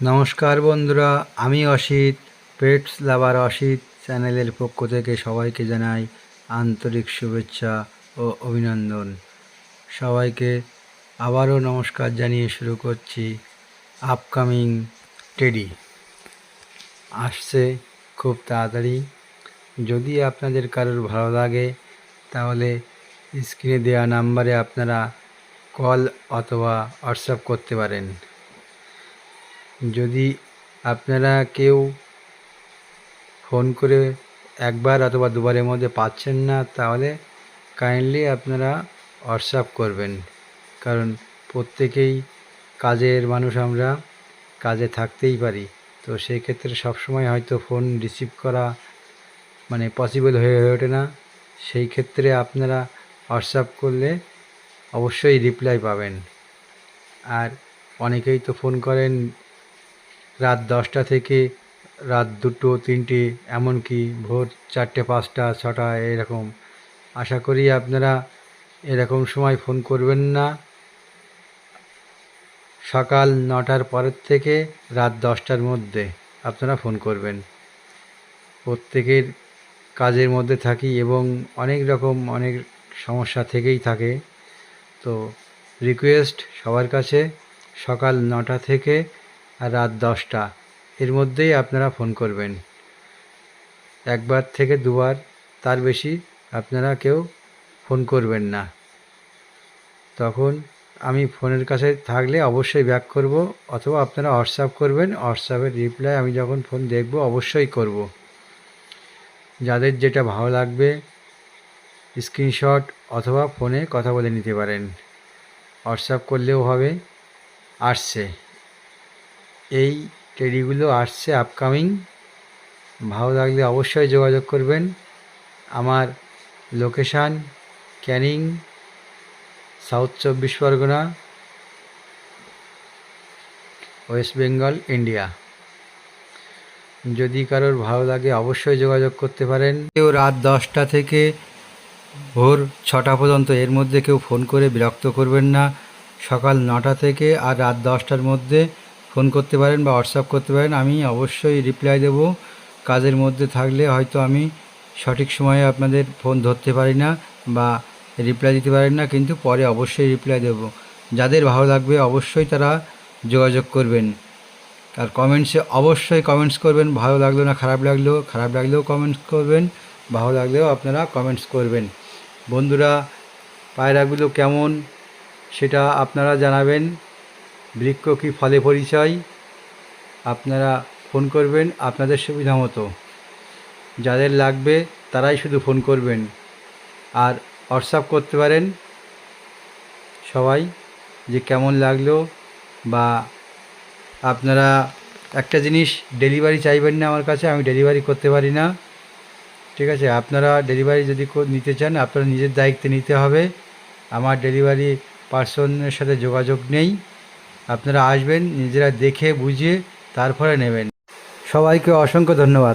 নমস্কার বন্ধুরা, আমি অসিত পেটস লাভার অসিত চ্যানেলের পক্ষ থেকে সবাইকে জানাই আন্তরিক শুভেচ্ছা ও অভিনন্দন। সবাইকে আবারও নমস্কার জানিয়ে শুরু করছি আপকামিং টেডি আসছে খুব তাড়াতাড়ি। যদি আপনাদের কারোর ভালো লাগে, তাহলে স্ক্রিনে দেওয়া নাম্বারে আপনারা কল অথবা হোয়াটসঅ্যাপ করতে পারেন। যদি আপনারা কেউ ফোন করে একবার অথবা দুবারের মধ্যে পাচ্ছেন না, তাহলে কাইন্ডলি আপনারা হোয়াটসঅ্যাপ করবেন। কারণ প্রত্যেকেই কাজের মানুষ আমরা, কাজে থাকতেই পারি। তো সেই ক্ষেত্রে সবসময় হয়তো ফোন রিসিভ করা মানে পসিবল হয়ে ওঠে না। সেই ক্ষেত্রে আপনারা হোয়াটসঅ্যাপ করলে অবশ্যই রিপ্লাই পাবেন। আর অনেকেই তো ফোন করেন রাত দশটা থেকে রাত দুটো, তিনটে, এমনকি ভোর চারটে, পাঁচটা, ছটা, এরকম। আশা করি আপনারা এরকম সময় ফোন করবেন না। সকাল নটার পরের থেকে রাত দশটার মধ্যে আপনারা ফোন করবেন। প্রত্যেকের কাজের মধ্যে থাকি এবং অনেক রকম, অনেক সমস্যা থেকেই থাকে। তো রিকোয়েস্ট সবার কাছে সকাল নটা থেকে আর রাত দশটা। এর মধ্যেই আপনারা ফোন করবেন। একবার থেকে দুবার, তার বেশি আপনারা কেউ ফোন করবেন না। তখন আমি ফোনের কাছে থাকলে অবশ্যই ব্যাক করব অথবা আপনারা হোয়াটসঅ্যাপ করবেন। হোয়াটসঅ্যাপের রিপ্লাই আমি যখন ফোন দেখব অবশ্যই করব। যাদের যেটা ভালো লাগবে, স্ক্রিনশট অথবা ফোনে কথা বলে নিতে পারেন। হোয়াটসঅ্যাপ করলেও হবে, আসছে। এই টেডিগুলো আসছে আপকামিং ভালো লাগলে অবশ্যই যোগাযোগ করবেন। আমার লোকেশান ক্যানিং সাউথ চব্বিশ পরগনা ওয়েস্ট বেঙ্গল ইন্ডিয়া যদি কারোর ভালো লাগে অবশ্যই যোগাযোগ করতে পারেন। কেউ রাত দশটা থেকে ভোর ছটা পর্যন্ত এর মধ্যে কেউ ফোন করে বিরক্ত করবেন না। সকাল নটা থেকে আর রাত দশটার মধ্যে ফোন করতে পারেন বা হোয়াটসঅ্যাপ করতে পারেন, আমি অবশ্যই রিপ্লাই দেব। কাজের মধ্যে থাকলে হয়তো আমি সঠিক সময়ে আপনাদের ফোন ধরতে পারি না বা রিপ্লাই দিতে পারেন না, কিন্তু পরে অবশ্যই রিপ্লাই দেব। যাদের ভালো লাগবে অবশ্যই তারা যোগাযোগ করবেন। আর কমেন্টসে অবশ্যই কমেন্টস করবেন, ভালো লাগল না খারাপ লাগল, খারাপ লাগলেও কমেন্টস করবেন, ভালো লাগলেও আপনারা কমেন্টস করবেন। বন্ধুরা, পায়রাগুলো কেমন সেটা আপনারা জানাবেন। বৃক্ষ কি ফলে পরিচয়? আপনারা ফোন করবেন আপনাদের সুবিধা মতো। যাদের লাগবে তারাই শুধু ফোন করবেন। আর হোয়াটসঅ্যাপ করতে পারেন। সবাই যে কেমন লাগল বা আপনারা একটা জিনিস ডেলিভারি চাইবেন না আমার কাছে, আমি ডেলিভারি করতে পারি না। ঠিক আছে, আপনারা ডেলিভারি যদি নিতে চান, আপনারা নিজের দায়িত্বে নিতে হবে। আমার ডেলিভারি পার্সনের সাথে যোগাযোগ নেই। আপনারা আসবেন নিজেরা দেখে বুঝিয়ে তারপরে নেবেন। সবাইকে অসংখ্য ধন্যবাদ।